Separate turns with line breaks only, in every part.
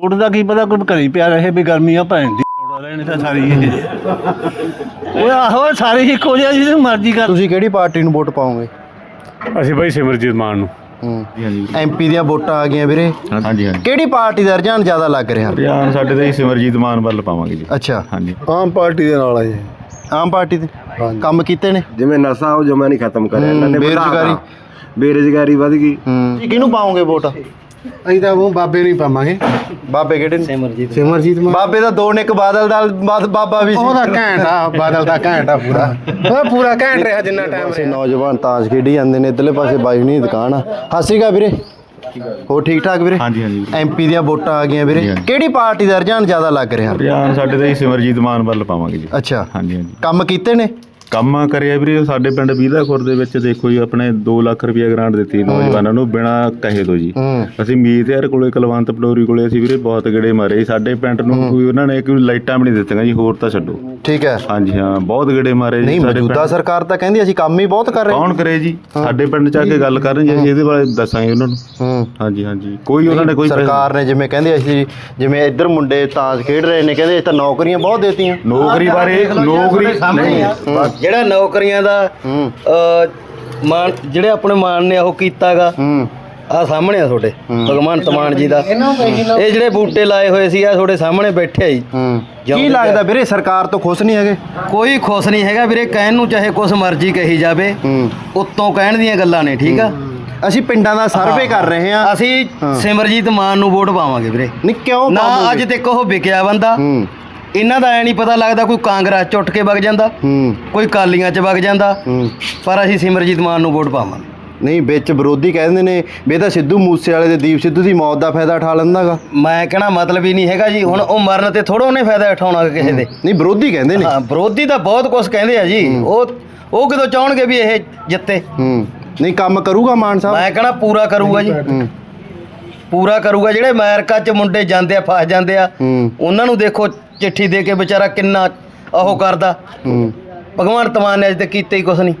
Vote ਦਾ ਕੀ ਪਤਾ ਕੋਈ ਘਰੀ ਪਿਆ ਰਹੇ ਵੀ ਗਰਮੀਆਂ ਭੈਣ ਦੀ। ਲੋੜਾ ਲੈਣੀ ਤਾਂ ਸਾਰੀ ਇਹ। ਉਹ ਆਹੋ ਸਾਰੀ ਇੱਕੋ ਜਿਹਾ ਜਿਹਨੂੰ ਮਰਜ਼ੀ ਕਰ।
ਤੁਸੀਂ ਕਿਹੜੀ ਪਾਰਟੀ ਨੂੰ ਵੋਟ ਪਾਓਗੇ?
ਅਸੀਂ ਬਾਈ ਸਿਮਰਜੀਤ ਮਾਨ ਨੂੰ।
ਹੂੰ। ਐਮਪੀ ਦੀਆਂ ਵੋਟਾਂ ਆ ਗਈਆਂ ਵੀਰੇ।
ਹਾਂਜੀ ਹਾਂਜੀ।
ਕਿਹੜੀ ਪਾਰਟੀ ਦਾ ਰੁਝਾਨ ਜ਼ਿਆਦਾ ਲੱਗ ਰਿਹਾ?
ਰਿਆਨ ਸਾਡੇ ਤਾਂ ਜੀ ਸਿਮਰਜੀਤ ਮਾਨ ਵੱਲ ਪਾਵਾਂਗੇ ਜੀ।
ਅੱਛਾ।
ਹਾਂਜੀ।
ਆਮ ਪਾਰਟੀ ਦੇ ਨਾਲ ਆ ਜੀ।
ਆਮ ਪਾਰਟੀ ਦੇ? ਕੰਮ ਕੀਤੇ ਨੇ?
ਜਿਵੇਂ ਨਸ਼ਾ ਉਹ ਜਮਾ ਨਹੀਂ ਖਤਮ ਕਰਿਆ ਇਹਨਾਂ ਨੇ
ਬੇਰੁਜ਼ਗਾਰੀ।
ਬੇਰੁਜ਼ਗਾਰੀ ਵਧ ਗਈ।
ਹੂੰ। ਕਿਹਨੂੰ ਪਾਓਗੇ ਵੋਟ?
ਅਸੀਂ ਤਾਂ ਉਹ ਬਾਬੇ ਨਹੀਂ ਪਾਵਾਂਗੇ।
ਬਾਬੇ ਕਿਹੜੇ ਨੇ?
ਸਿਮਰਜੀਤ। ਮਾਨ।
ਬਾਬੇ ਦਾ ਦੋ ਨੇ ਇੱਕ ਬਾਦਲ ਦਾ ਬਾਦ- ਬਾਬਾ ਵੀ ਸੀ।
ਉਹਦਾ ਘੈਂਟ ਆ ਬਾਦਲ ਦਾ ਘੈਂਟ ਆ ਪੂਰਾ। ਉਹ ਪੂਰਾ ਘੈਂਟ ਰਿਹਾ ਜਿੰਨਾ ਟਾਈਮ
ਪਾਸੇ ਨੌਜਵਾਨ ਤਾਸ਼ ਖੇਡੀ ਜਾਂਦੇ ਨੇ ਇਧਰਲੇ ਪਾਸੇ ਬਾਈ ਹੁਣੀ ਦੀ ਦੁਕਾਨ ਆ। ਸਤਿ ਸ਼੍ਰੀ ਅਕਾਲ ਵੀਰੇ। ਹੋ ਠੀਕ ਠਾਕ ਵੀਰੇ?
ਹਾਂਜੀ ਹਾਂਜੀ
ਐਮਪੀ ਦੀਆਂ ਵੋਟਾਂ ਆ ਗਈਆਂ ਵੀਰੇ।
ਹਾਂਜੀ।
ਕਿਹੜੀ ਪਾਰਟੀ ਦਾ ਰੁਝਾਨ ਜ਼ਿਆਦਾ ਲੱਗ ਰਿਹਾ?
ਰਿਆਨ ਸਾਡੇ ਤਾਂ ਸਿਮਰਜੀਤ ਮਾਨ ਵੱਲ ਪਾਵਾਂਗੇ ਜੀ।
ਅੱਛਾ।
ਹਾਂਜੀ ਹਾਂਜੀ।
ਕੰਮ ਕੀਤੇ ਨੇ?
ਕੰਮ ਕਰਿਆ ਵੀਰੇ ਸਾਡੇ ਪਿੰਡ ਬੀਲਾਖੁਰ ਦੇ ਵਿੱਚ ਦੇਖੋ ਜੀ ਆਪਣੇ 2 ਲੱਖ ਰੁਪਏ ਗ੍ਰਾਂਟ ਦਿੱਤੀ ਨੌਜਵਾਨਾਂ ਨੂੰ ਬਿਨਾਂ ਕਹੇ ਤੋਂ ਜੀ। ਅਸੀਂ ਮੀਤ ਯਾਰ ਕੋਲੇ ਕੁਲਵੰਤ ਪਟੋਰੀ ਕੋਲੇ ਅਸੀਂ ਵੀਰੇ ਬਹੁਤ ਗੇੜੇ ਮਾਰੇ ਸਾਡੇ ਪਿੰਡ ਨੂੰ ਕੋਈ ਉਹਨਾਂ ਨੇ ਕੋਈ ਲਾਈਟਾਂ ਵੀ ਨਹੀਂ ਦਿੱਤੀਆਂ ਜੀ ਹੋਰ ਤਾਂ ਛੱਡੋ।
ਠੀਕ ਹੈ।
ਹਾਂਜੀ ਹਾਂ ਬਹੁਤ ਗੇੜੇ ਮਾਰੇ ਜੀ ਸਾਡੇ
ਮੌਜੂਦਾ ਸਰਕਾਰ ਤਾਂ ਕਹਿੰਦੀ ਅਸੀਂ ਕੰਮ ਹੀ ਬਹੁਤ ਕਰ ਰਹੇ
ਕੌਣ ਕਰੇ ਜੀ? ਸਾਡੇ ਪਿੰਡ ਚ ਆ ਕੇ ਗੱਲ ਕਰਨ ਜੀ ਅਸੀਂ ਇਹਦੇ ਬਾਰੇ ਦੱਸਾਂਗੇ ਉਹਨਾਂ ਨੂੰ।
ਹੂੰ।
ਹਾਂਜੀ ਹਾਂਜੀ। ਕੋਈ ਉਹਨਾਂ ਨੇ ਕੋਈ
ਸਰਕਾਰ ਨੇ ਜਿਵੇਂ ਕਹਿੰਦੇ ਅਸੀਂ ਜਿਵੇਂ ਇੱਧਰ ਮੁੰਡੇ ਤਾਸ਼ ਖੇਡ ਰਹੇ ਨੇ ਕਹਿੰਦੇ ਇਹ ਤਾਂ ਨੌਕਰੀਆਂ ਬਹੁਤ ਦੇਤੀਆਂ।
ਨੌਕਰੀ ਬਾਰੇ ਨੌਕਰੀ ਨਹੀਂ
ਜਿਹੜਾ ਨੌਕਰੀਆਂ ਦਾ
ਹੂੰ।
ਅਹ, ਮਾਨ ਜਿਹੜੇ ਆਪਣੇ ਮਾਨ ਨੇ ਉਹ ਕੀਤਾਗਾ
ਹੂੰ।
ਆ ਸਾਹਮਣੇ ਆ ਤੁਹਾਡੇ ਭਗਵੰਤ ਮਾਨ ਜੀ ਦਾ। ਇਹ ਜਿਹੜੇ ਬੂਟੇ ਲਾਏ ਹੋਏ ਸੀ ਆ ਤੁਹਾਡੇ ਸਾਹਮਣੇ ਬੈਠੇ ਆ ਜੀ।
ਹੂੰ। ਕੀ ਲੱਗਦਾ ਵੀਰੇ ਸਰਕਾਰ ਤੋਂ ਖੁਸ਼ ਨਹੀਂ ਹੈਗੇ?
ਕੋਈ ਖੁਸ਼ ਨਹੀਂ ਹੈਗਾ ਵੀਰੇ ਕਹਿਣ ਨੂੰ ਚਾਹੇ ਕੁਛ ਮਰਜ਼ੀ ਕਹੀ ਜਾਵੇ
ਹੂੰ।
ਉੱਤੋਂ ਕਹਿਣ ਦੀਆਂ ਗੱਲਾਂ ਨੇ ਠੀਕ ਆ?
ਅਸੀਂ ਪਿੰਡਾਂ ਦਾ ਸਰਵੇ ਕਰ ਰਹੇ ਹਾਂ।
ਅਸੀਂ ਸਿਮਰਜੀਤ ਮਾਨ ਨੂੰ ਵੋਟ ਪਾਵਾਂਗੇ ਵੀਰੇ।
ਨਹੀਂ ਕਿਉਂ
ਨਾ
ਪਾਵੋਗੇ?
ਅੱਜ ਤੱਕ ਉਹ ਵਿਕਿਆ ਬੰਦਾ।
ਹੂੰ।
ਇਹਨਾਂ ਦਾ ਐ ਨਹੀਂ ਪਤਾ ਲੱਗਦਾ ਕੋਈ ਕਾਂਗਰਸ ਚ ਉੱਠ ਕੇ ਵਗ ਜਾਂਦਾ
ਹੂੰ।
ਕੋਈ ਕਾਲੀਆਂ ਚ ਵਗ ਜਾਂਦਾ
ਹੂੰ।
ਪਰ ਅਸੀਂ ਸਿਮਰਜੀਤ ਮਾਨ ਨੂੰ ਵੋਟ ਪਾਵਾਂਗੇ।
ਨਹੀਂ ਵਿੱਚ ਵਿਰੋਧੀ ਕਹਿੰਦੇ ਨੇ ਵੀ ਇਹ ਤਾਂ ਸਿੱਧੂ ਮੂਸੇ ਵਾਲੇ ਦੇ ਦੀਪ ਸਿੱਧੂ ਦੀ ਮੌਤ ਦਾ ਫਾਇਦਾ ਉਠਾ ਲੈਂਦਾਗਾ
ਮੈਂ ਕਹਿਣਾ ਮਤਲਬ ਹੀ ਨਹੀਂ ਹੈਗਾ ਜੀ ਹੁਣ ਉਹ ਮਰਨ ਤੇ ਥੋੜਾ ਉਹਨੇ ਫਾਇਦਾ ਉਠਾਉਣਾ ਕਿਸੇ ਦੇ।
ਨਹੀਂ ਵਿਰੋਧੀ ਕਹਿੰਦੇ ਨੇ।
ਹਾਂ ਵਿਰੋਧੀ ਤਾਂ ਬਹੁਤ ਕੁਝ ਕਹਿੰਦੇ ਆ ਜੀ। ਉਹ ਉਹ ਕਿਦੋਂ ਚਾਹਣਗੇ ਵੀ ਇਹ ਜਿੱਤੇ?
ਹੂੰ। ਨਹੀਂ ਕੰਮ ਕਰੂਗਾ ਮਾਨ ਸਾਹਿਬ?
ਮੈਂ ਕਹਿਣਾ ਪੂਰਾ ਕਰੂਗਾ ਜੀ।
ਹੂੰ।
ਪੂਰਾ ਕਰੂਗਾ। ਜਿਹੜੇ ਅਮਰੀਕਾ 'ਚ ਮੁੰਡੇ ਜਾਂਦੇ ਆ ਫਸ ਜਾਂਦੇ ਆ ਉਹਨਾਂ ਨੂੰ ਦੇਖੋ ਚਿੱਠੀ ਦੇ ਕੇ ਵਿਚਾਰਾ ਕਿੰਨਾ ਉਹ ਕਰਦਾ। ਭਗਵੰਤ ਮਾਨ ਨੇ ਅਜੇ ਤੱਕ ਕੀਤਾ ਹੀ ਕੁਛ ਨਹੀਂ।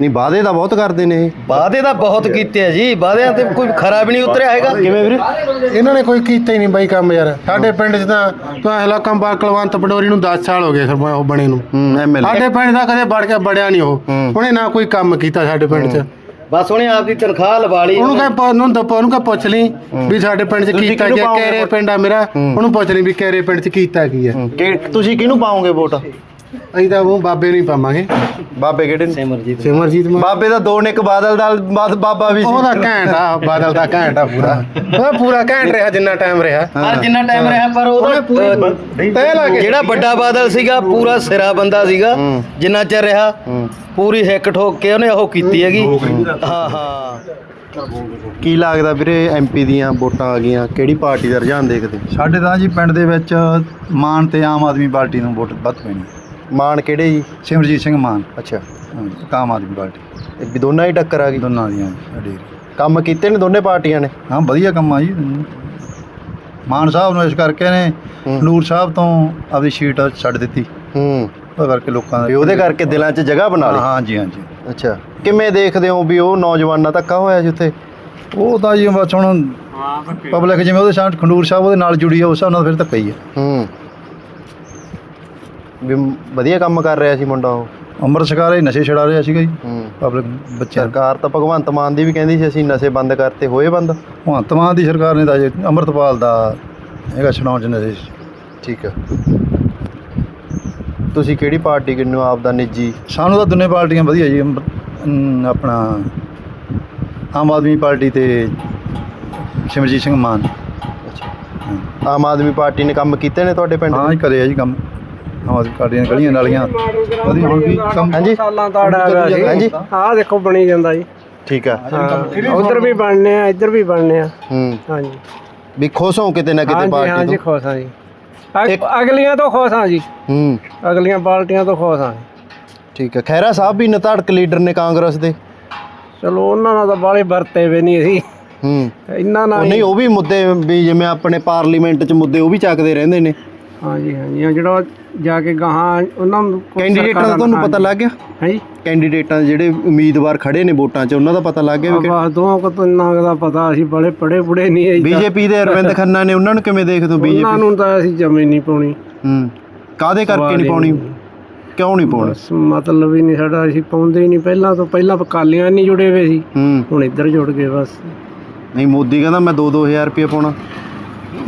ਨਹੀਂ ਵਾਅਦੇ ਤਾਂ ਬਹੁਤ ਕਰਦੇ ਨੇ ਇਹ।
ਵਾਅਦੇ ਤਾਂ ਬਹੁਤ ਕੀਤੇ ਆ ਜੀ। ਵਾਅਦਿਆਂ ਤੇ ਕੋਈ ਖਰਾ ਵੀ ਨਹੀਂ ਉਤਰਿਆ ਹੈਗਾ।
ਕਿਵੇਂ ਵੀਰੇ?
ਇਹਨਾਂ ਨੇ ਕੋਈ ਕੀਤਾ ਹੀ ਨਹੀਂ ਬਾਈ ਕੰਮ ਯਾਰ। ਸਾਡੇ ਪਿੰਡ 'ਚ ਤਾਂ ਤੂੰ ਐ ਲੱਕਮ ਬਾ ਕਲਵੰਤ ਪਟੋਰੀ ਨੂੰ 10 ਸਾਲ ਹੋ ਗਏ ਸਰ ਉਹ ਬਣੇ ਨੂੰ।
ਹੂੰ ਐਮਐਲਏ
ਸਾਡੇ ਪਿੰਡ ਦਾ ਕਦੇ ਵੜ ਕੇ ਬੜਿਆ ਨਹੀਂ ਉਹ। ਉਹਨੇ ਨਾ ਕੋਈ ਕੰਮ ਕੀਤਾ ਸਾਡੇ ਪਿੰਡ 'ਚ।
ਬਸ ਉਹਨੇ ਆਪਦੀ ਤਨਖਾਹ ਲਵਾ ਲਈ।
ਉਹਨੂੰ ਕਹੇ ਉਹਨੂੰ ਦੱਪੋ ਉਹਨੂੰ ਕਹੇ ਪੁੱਛ ਲਈ ਵੀ ਸਾਡੇ ਪਿੰਡ 'ਚ ਕੀਤਾ ਜੇ
ਪਾਓਗੇ
ਕੇਰੇ? ਪਿੰਡ ਆ ਮੇਰਾ? ਉਹਨੂੰ ਪੁੱਛ ਲਈ ਵੀ ਕੇਰੇ ਪਿੰਡ 'ਚ ਕੀਤਾ ਕੀ ਹੈ।
ਕਿ ਤੁਸੀਂ ਕਿਹਨੂੰ ਪਾਓਗੇ ਵੋਟ?
ਅਸੀਂ ਤਾਂ ਉਹ ਬਾਬੇ ਨਹੀਂ ਪਾਵਾਂਗੇ।
ਬਾਬੇ ਕਿਹੜੇ ਨੇ?
ਸਿਮਰਜੀਤ
ਸਿਮਰਜੀਤ ਮਾਨ।
ਬਾਬੇ ਦਾ ਦੋ ਨੇ ਇੱਕ ਬਾਦਲ ਦਾ ਬਾਦ- ਬਾਬਾ ਵੀ ਸੀ।
ਉਹਦਾ ਘੈਂਟ ਆ ਬਾਦਲ ਦਾ ਘੈਂਟ ਆ ਪੂਰਾ। ਉਹ ਪੂਰਾ ਘੈਂਟ ਰਿਹਾ ਜਿੰਨਾ ਟਾਈਮ ਰਿਹਾ।
ਪਰ ਜਿੰਨਾ ਟਾਈਮ ਰਿਹਾ ਪਰ ਉਹਦਾ ਅਹ,
ਤੈ ਲਾ ਕੇ
ਜਿਹੜਾ ਵੱਡਾ ਬਾਦਲ ਸੀਗਾ ਪੂਰਾ ਸਿਰਾ ਬੰਦਾ ਸੀਗਾ। ਜਿੰਨਾ ਚਿਰ ਰਿਹਾ ਪੂਰੀ ਹਿੱਕ ਠੋਕ ਕੇ ਉਹਨੇ ਉਹ ਕੀਤੀ ਹੈਗੀ। ਹਾਂ ਹਾਂ।
ਕੀ ਲੱਗਦਾ ਵੀਰੇ ਐਮਪੀ ਦੀਆਂ ਵੋਟਾਂ ਆ ਗਈਆਂ ਕਿਹੜੀ ਪਾਰਟੀ ਦਾ ਰੁਝਾਨ ਦੇਖਦੇ?
ਸਾਡੇ ਤਾਂ ਜੀ ਪਿੰਡ ਦੇ ਵਿੱਚ ਮਾਨ ਤੇ ਆਮ ਆਦਮੀ ਪਾਰਟੀ ਨੂੰ ਵੋਟ ਵੱਧ ਪੈਣੀ।
ਮਾਨ ਕਿਹੜੇ ਜੀ?
ਸਿਮਰਜੀਤ ਸਿੰਘ ਮਾਨ।
ਅੱਛਾ।
ਆਮ ਆਦਮੀ ਪਾਰਟੀ।
ਇਹ ਵੀ ਦੋਨਾਂ ਹੀ ਟੱਕਰ ਆ ਗਈ?
ਦੋਨਾਂ ਦੀਆਂ ਸਾਡੇ
ਕੰਮ ਕੀਤੇ ਨੇ ਦੋਨੇ ਪਾਰਟੀਆਂ ਨੇ?
ਹਾਂ ਵਧੀਆ ਕੰਮ ਆ ਜੀ। ਮਾਨ ਸਾਹਿਬ ਨੂੰ ਇਸ ਕਰਕੇ ਨੇ ਨੂਰ ਸਾਹਿਬ ਤੋਂ ਆਪਣੀ ਸੀਟ ਛੱਡ ਦਿੱਤੀ।
ਹੂੰ।
ਉਹ ਕਰਕੇ ਲੋਕਾਂ
ਵੀ
ਦਾ
ਉਹਦੇ ਕਰਕੇ ਦਿਲਾਂ 'ਚ ਜਗ੍ਹਾ ਬਣਾ ਲਈ?
ਹਾਂ ਜੀ ਹਾਂ ਜੀ
ਅੱਛਾ। ਕਿਵੇਂ ਦੇਖਦੇ ਹੋ ਵੀ ਉਹ ਨੌਜਵਾਨਾਂ ਧੱਕਾ ਹੋਇਆ ਸੀ ਉੱਥੇ?
ਉਹ ਤਾਂ ਜੀ ਬਸ ਹੁਣ ਪਬਲਿਕ ਜਿਵੇਂ ਉਹਦੇ ਸਾਹ ਖੰਡੂਰ ਸਾਹਿਬ ਉਹਦੇ ਨਾਲ ਜੁੜੀ ਆ ਉਸ ਹਿਸਾਬ ਨਾਲ ਫਿਰ ਧੱਕਾ ਹੀ ਆ।
ਹੂੰ। ਵੀ ਵਧੀਆ ਕੰਮ ਕਰ ਰਿਹਾ ਸੀ ਮੁੰਡਾ ਉਹ?
ਅੰਮ੍ਰਿਤ ਛਕਾ ਰਹੇ ਨਸ਼ੇ ਛਡਾ ਰਿਹਾ ਸੀਗਾ ਜੀ।
ਹੂੰ।
ਪਬਲਿਕ ਬੱਚਿਆਂ
ਸਰਕਾਰ ਤਾਂ ਭਗਵੰਤ ਮਾਨ ਦੀ ਵੀ ਕਹਿੰਦੀ ਸੀ ਅਸੀਂ ਨਸ਼ੇ ਬੰਦ ਕਰਤੇ ਹੋਏ ਬੰਦ?
ਭਗਵੰਤ ਮਾਨ ਦੀ ਸਰਕਾਰ ਨੇ ਤਾਂ ਅਜੇ ਅੰਮ੍ਰਿਤਪਾਲ ਦਾ ਹੈਗਾ ਛਡਾਉਣ ਚ ਨਸ਼ੇ
ਠੀਕ ਹੈ ਤੁਸੀਂ ਕਿਹੜੀ ਪਾਰਟੀ ਕਿੰਨੂ ਆਪ ਦਾ ਨਿੱਜੀ?
ਸਾਨੂੰ ਤਾਂ ਦੋਨੇ ਪਾਰਟੀਆਂ ਵਧੀਆ ਜੀ ਅੰਮ੍ਰਿ- ਅਮ, ਆਪਣਾ ਆਮ ਆਦਮੀ ਪਾਰਟੀ ਤੇ ਸਿਮਰਜੀਤ ਸਿੰਘ ਮਾਨ।
ਆਮ ਆਦਮੀ ਪਾਰਟੀ ਨੇ ਕੰਮ ਕੀਤੇ ਨੇ ਤੁਹਾਡੇ ਪਿੰਡ
ਹਾਂ ਜੀ ਕਰੇ ਆ ਜੀ ਕੰਮ। ਆਮ ਆਦਮੀ ਪਾਰਟੀ ਦੀਆਂ ਗਲੀਆਂ ਨਾਲੀਆਂ। ਵਧੀਆ ਹੁਣ ਵੀ ਕੰਮ
ਹਾਂਜੀ।
ਸਾਲਾਂ ਦਾ ਆੜਾ ਹੈਗਾ ਸੀ
ਹਾਂਜੀ
ਆਹ ਦੇਖੋ ਬਣੀ ਜਾਂਦਾ ਜੀ।
ਠੀਕ ਆ।
ਉਧਰ ਵੀ ਬਣਨੇ ਆ ਇੱਧਰ ਵੀ ਬਣਨੇ ਆ।
ਹੂੰ।
ਹਾਂਜੀ।
ਵੀ ਖੁਸ਼ ਹੋ ਕਿਤੇ ਨਾ ਕਿਤੇ
ਹਾਂਜੀ
ਪਾਰਟੀ
ਹਾਂਜੀ
ਤੋਂ?
ਖੁਸ਼ ਹਾਂ ਜੀ। ਅਗ- ਅਗਲੀਆਂ ਤੋਂ ਖੁਸ਼ ਹਾਂ ਜੀ।
ਹੂੰ।
ਅਗਲੀਆਂ ਪਾਰਟੀਆਂ ਤੋਂ ਖੁਸ਼ ਹਾਂ
ਠੀਕ ਹੈ ਖੈਰਾ ਸਾਹਿਬ ਵੀ ਨਤੜਕ ਲੀਡਰ ਨੇ ਕਾਂਗਰਸ ਦੇ।
ਚਲੋ ਉਹਨਾਂ ਨਾਲ ਤਾਂ ਬਾਲੇ ਵਰਤੇ ਵੀ ਨਹੀਂ ਅਸੀਂ।
ਹੂੰ।
ਇੰਨਾ
ਉਹ
ਨਾਲ
ਨਹੀਂ ਉਹ ਵੀ ਮੁੱਦੇ ਵੀ ਜਿਵੇਂ ਆਪਣੇ ਪਾਰਲੀਮੈਂਟ 'ਚ ਮੁੱਦੇ ਉਹ ਵੀ ਚੱਕਦੇ ਰਹਿੰਦੇ ਨੇ।
ਹਾਂਜੀ ਹਾਂਜੀ। ਜਿਹੜਾ ਜਾ ਕੇ ਗਾਹਾਂ ਉਹਨਾਂ ਨੂੰ ਕੋਈ
ਕੈਂਡੀਡੇਟਾਂ ਦਾ ਤੁਹਾਨੂੰ ਪਤਾ ਲੱਗ ਗਿਆ?
ਹੈ? ਜੀ
ਕੈਂਡੀਡੇਟਾਂ ਦੇ ਜਿਹੜੇ ਉਮੀਦਵਾਰ ਖੜੇ ਨੇ ਵੋਟਾਂ 'ਚ ਉਹਨਾਂ ਦਾ ਪਤਾ ਲੱਗ ਗਿਆ ਵੀ
ਆਪਾਂ ਦੋਵਾਂ ਕੋ ਤਾਂ ਕੁ ਦਾ ਪਤਾ ਅਸੀਂ ਬੜੇ ਪੜੇ ਪੁੜੇ ਨਹੀਂ ਹੈ
ਬੀਜੇਪੀ ਦੇ ਅਰਵਿੰਦ ਖੰਨਾ ਨੇ ਉਹਨਾਂ ਨੂੰ ਕਿਵੇਂ ਦੇਖਦੇ ਹੋ
ਉਹਨਾਂ
ਬੀਜੇਪੀ
ਨੂੰ ਤਾਂ ਅਸੀਂ ਜਮੇ ਨਹੀਂ ਪਾਉਣੀ।
ਹੂੰ। ਕਾਦੇ ਕਰਕੇ ਨਹੀਂ ਪਾਉਣੀ? ਕਿਉਂ ਨਹੀਂ ਪਾਉਣੀ?
ਬਸ ਮਤਲਬ ਹੀ ਨਹੀਂ ਸਾਡਾ ਅਸੀਂ ਪਾਉਂਦੇ ਹੀ ਨਹੀਂ। ਪਹਿਲਾਂ ਤੋਂ ਪਹਿਲਾਂ ਕਾਲੀਆਂ ਨਹੀਂ ਜੁੜੇ ਹੋਏ ਸੀ।
ਹੂੰ।
ਹੁਣ ਇੱਧਰ ਜੁੜ ਗਏ ਬਸ।
ਨਹੀਂ ਮੋਦੀ ਕਹਿੰਦਾ ਮੈਂ 2-2000 ਰੁਪਏ ਪਾਉਣਾ।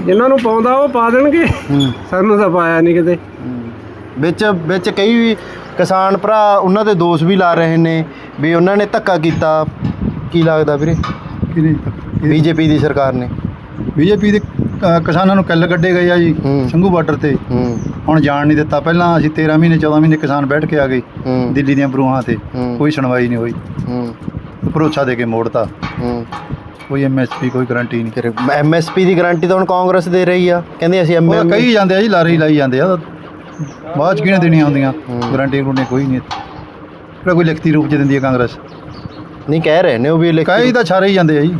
ਜਿਨ੍ਹਾਂ ਨੂੰ ਪਾਉਂਦਾ ਉਹ ਪਾ ਦੇਣਗੇ।
ਹੂੰ।
ਸਾਨੂੰ ਤਾਂ ਪਾਇਆ ਨਹੀਂ ਕਿਤੇ।
ਵਿੱਚ ਵਿੱਚ ਕਈ ਵੀ ਕਿਸਾਨ ਭਰਾ ਉਹਨਾਂ ਦੇ ਦੋਸ਼ ਵੀ ਲਾ ਰਹੇ ਨੇ ਵੀ ਉਹਨਾਂ ਨੇ ਧੱਕਾ ਕੀਤਾ। ਕੀ ਲੱਗਦਾ ਵੀਰੇ?
ਕਿਹਨੇ
ਬੀਜੇਪੀ ਦੀ ਸਰਕਾਰ ਨੇ।
ਬੀਜੇਪੀ ਦੇ ਅ, ਕਿਸਾਨਾਂ ਨੂੰ ਕਿੱਲ ਕੱਢੇ ਗਏ ਆ ਜੀ
ਹੂੰ।
ਸੰਘੂ ਬਾਰਡਰ ਤੇ।
ਹੂੰ।
ਹੁਣ ਜਾਣ ਨਹੀਂ ਦਿੱਤਾ। ਪਹਿਲਾਂ ਅਸੀਂ 13 ਮਹੀਨੇ 14 ਮਹੀਨੇ ਕਿਸਾਨ ਬੈਠ ਕੇ ਆ ਗਏ
ਹੂੰ।
ਦਿੱਲੀ ਦੀਆਂ ਬਰੂਹਾਂ ਤੇ।
ਹੂੰ।
ਕੋਈ ਸੁਣਵਾਈ ਨਹੀਂ ਹੋਈ।
ਹੂੰ।
ਭਰੋਸਾ ਦੇ ਕੇ ਮੋੜਤਾ।
ਹੂੰ।
ਕੋਈ ਐਮਐਸਪੀ ਕੋਈ ਗਾਰੰਟੀ ਨਹੀਂ
ਫਿਰ ਐਮਐਸਪੀ ਦੀ ਗਾਰੰਟੀ ਤਾਂ ਹੁਣ ਕਾਂਗਰਸ ਦੇ ਰਹੀ ਆ। ਕਹਿੰਦੇ ਅਸੀਂ
ਉਹ
ਐਮ
ਕਹੀ ਜਾਂਦੇ ਆ ਜੀ ਲਾਰੀ ਲਾਈ ਜਾਂਦੇ ਆ। ਬਾਅਦ ਚ ਕਿਹਨੇ ਦੇਣੀਆਂ ਹੁੰਦੀਆਂ ਗਾਰੰਟੀ ਕੋਈ ਨਹੀਂ। ਕਿਹੜਾ ਕੋਈ ਲਿਖਤੀ ਰੂਪ ਚ ਦਿੰਦੀ ਹੈ ਕਾਂਗਰਸ?
ਨਹੀਂ ਕਹਿ ਰਹੇ ਨੇ ਉਹ ਵੀ ਲਿਖ
ਕਈ ਤਾਂ ਛਾਰੇ ਹੀ ਜਾਂਦੇ ਆ ਜੀ।